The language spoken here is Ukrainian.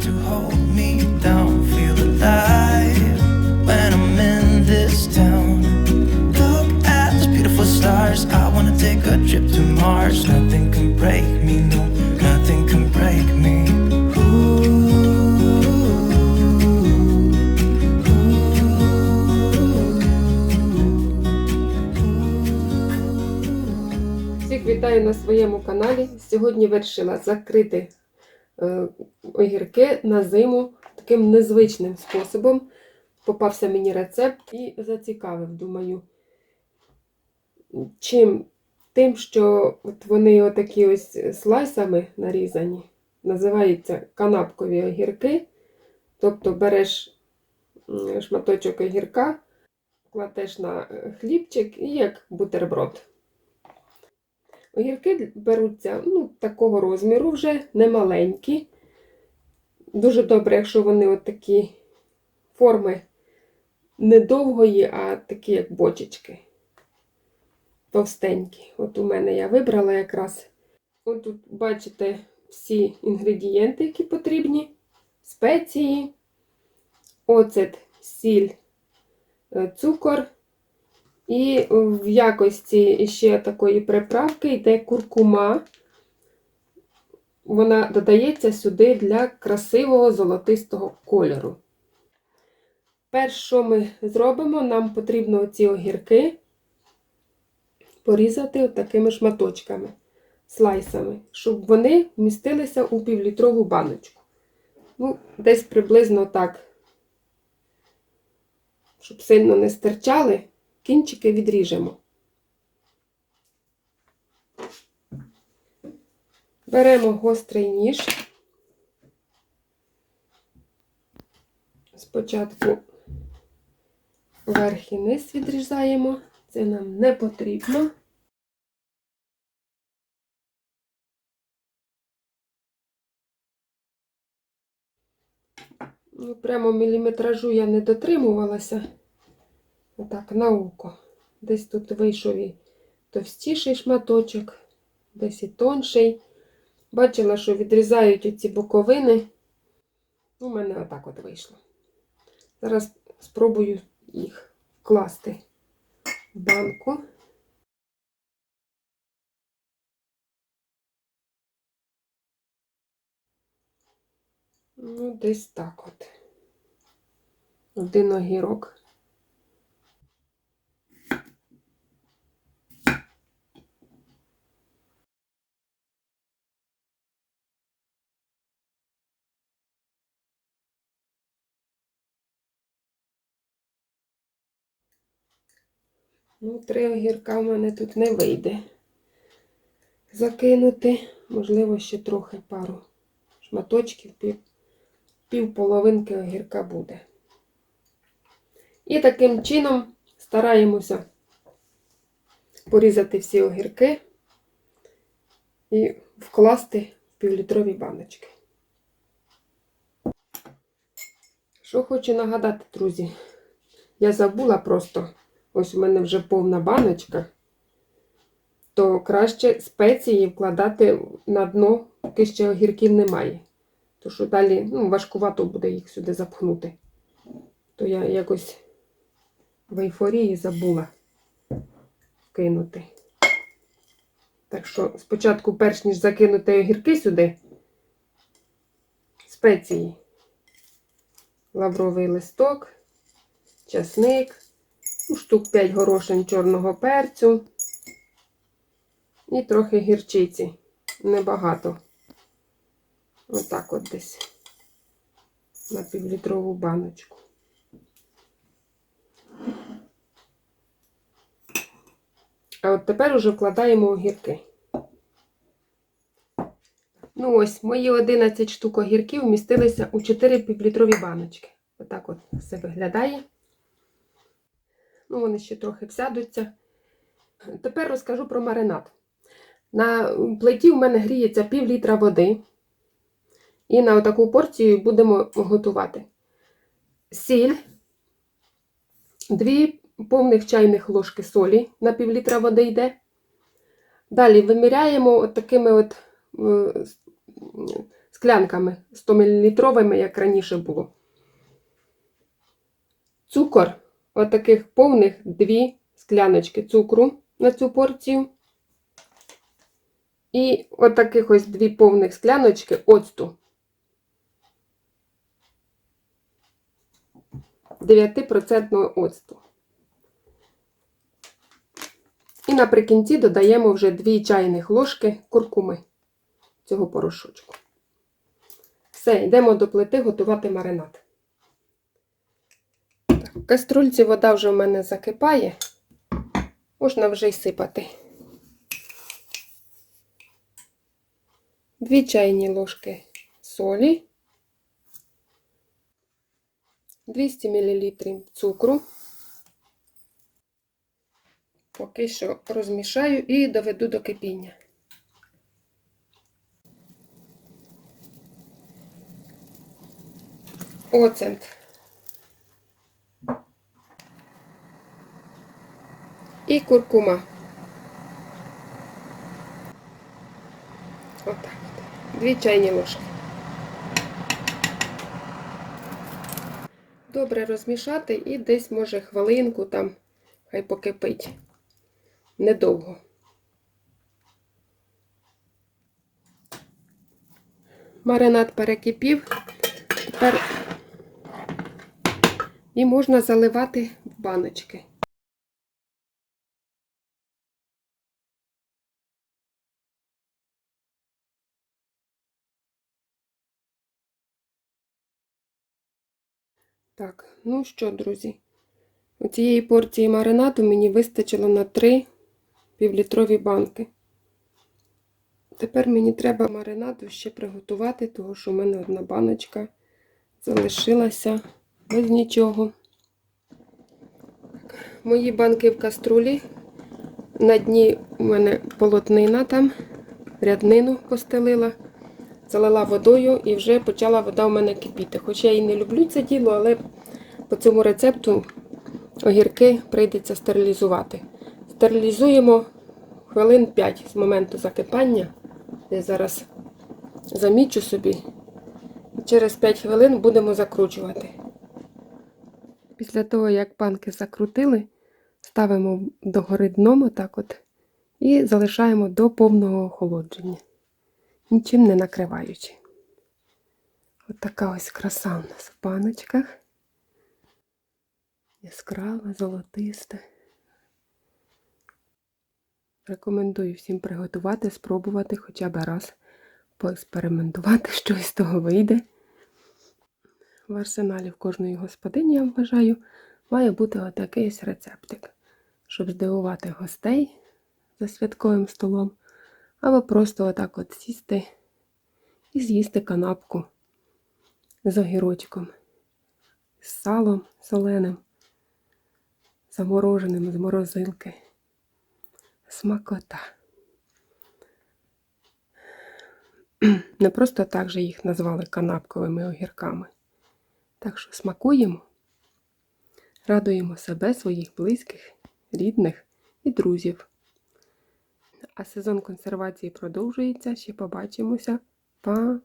to hold me down. Feel alive when I'm in this town. Look at those beautiful stars. I wanna take a trip to Mars. Nothing can break me, no, nothing can break me. Всіх вітаю на своєму каналі. Сьогодні вирішила закрити е, огірки на зиму таким незвичним способом. Попався мені рецепт і зацікавив, думаю. Чим? Тим, що от вони отакі ось слайсами нарізані, називаються канапкові огірки. Тобто береш шматочок огірка, кладеш на е, хлібчик і як бутерброд. Огірки беруться ну, такого розміру вже, не маленькі. Дуже добре, якщо вони от такі форми не довгої, а такі, як бочечки. Товстенькі. От у мене я вибрала якраз. От тут бачите всі інгредієнти, які потрібні, спеції, оцет, сіль, е, цукор. І в якості ще такої приправки йде куркума. Вона додається сюди для красивого золотистого кольору. Перше, що ми зробимо, нам потрібно ці огірки порізати такими шматочками, слайсами, щоб вони вмістилися у півлітрову баночку. Ну, десь приблизно так, щоб сильно не стирчали кінчики відріжемо. Беремо гострий ніж. Спочатку верх і низ відрізаємо, це нам не потрібно. Ну, Прямо міліметражу я не дотримувалася. Отак, на око. Десь тут вийшов і товстіший шматочок, десь і тонший. Бачила, що відрізають оці боковини. У мене отак от вийшло. Зараз спробую їх вкласти в банку. Ну, десь так от. Один огірок. Ну, три огірка в мене тут не вийде закинути. Можливо, ще трохи пару шматочків, пів, пів половинки огірка буде. І таким чином стараємося порізати всі огірки і вкласти в півлітрові баночки. Що хочу нагадати, друзі, я забула просто. Ось у мене вже повна баночка, то краще спеції вкладати на дно, поки ще огірків немає. То що далі ну, важкувато буде їх сюди запхнути. То я якось в ейфорії забула кинути. Так що спочатку, перш ніж закинути огірки сюди, спеції, лавровий листок, часник штук 5 горошин чорного перцю і трохи гірчиці. Небагато. Отак от десь на півлітрову баночку. А от тепер уже вкладаємо огірки. Ну ось, мої 11 штук огірків вмістилися у 4 півлітрові баночки. Отак от все виглядає. Ну, вони ще трохи всядуться. Тепер розкажу про маринад. На плиті в мене гріється пів літра води. І на таку порцію будемо готувати сіль, дві повних чайних ложки солі на пів літра води йде. Далі виміряємо от такими от, е, склянками 100 мл, як раніше було. Цукор, отаких повних дві скляночки цукру на цю порцію. І отаких ось дві повних скляночки оцту. 9% оцту. І наприкінці додаємо вже 2 чайних ложки куркуми цього порошочку. Все, йдемо до плити готувати маринад. Каструльці вода вже в мене закипає. Можна вже й сипати. 2 чайні ложки солі, 200 мл цукру. Поки що розмішаю і доведу до кипіння. Оцет. І куркума. Отак. от. Дві чайні ложки. Добре розмішати і десь, може, хвилинку там хай покипить. Недовго. Маринад перекипів. Тепер і можна заливати в баночки. Так, ну що, друзі, у цієї порції маринаду мені вистачило на 3 півлітрові банки. Тепер мені треба маринаду ще приготувати, тому що в мене одна баночка залишилася без нічого. Мої банки в каструлі. На дні у мене полотнина там, ряднину постелила, залила водою і вже почала вода у мене кипіти. Хоч я і не люблю це діло, але по цьому рецепту огірки прийдеться стерилізувати. Стерилізуємо хвилин 5 з моменту закипання. Я зараз замічу собі. Через 5 хвилин будемо закручувати. Після того, як банки закрутили, ставимо догори дном отак от і залишаємо до повного охолодження, нічим не накриваючи. От ось краса у нас в баночках. Яскрава, золотиста. Рекомендую всім приготувати, спробувати хоча б раз поекспериментувати, що з того вийде. В арсеналі в кожної господині, я вважаю, має бути отакий рецептик, щоб здивувати гостей за святковим столом, або просто отак от сісти і з'їсти канапку з огірочком, з салом соленим, замороженим з морозилки. Смакота. Не просто так же їх назвали канапковими огірками. Так що смакуємо, радуємо себе, своїх близьких, рідних і друзів. А сезон консервації продовжується. Ще побачимося. Па!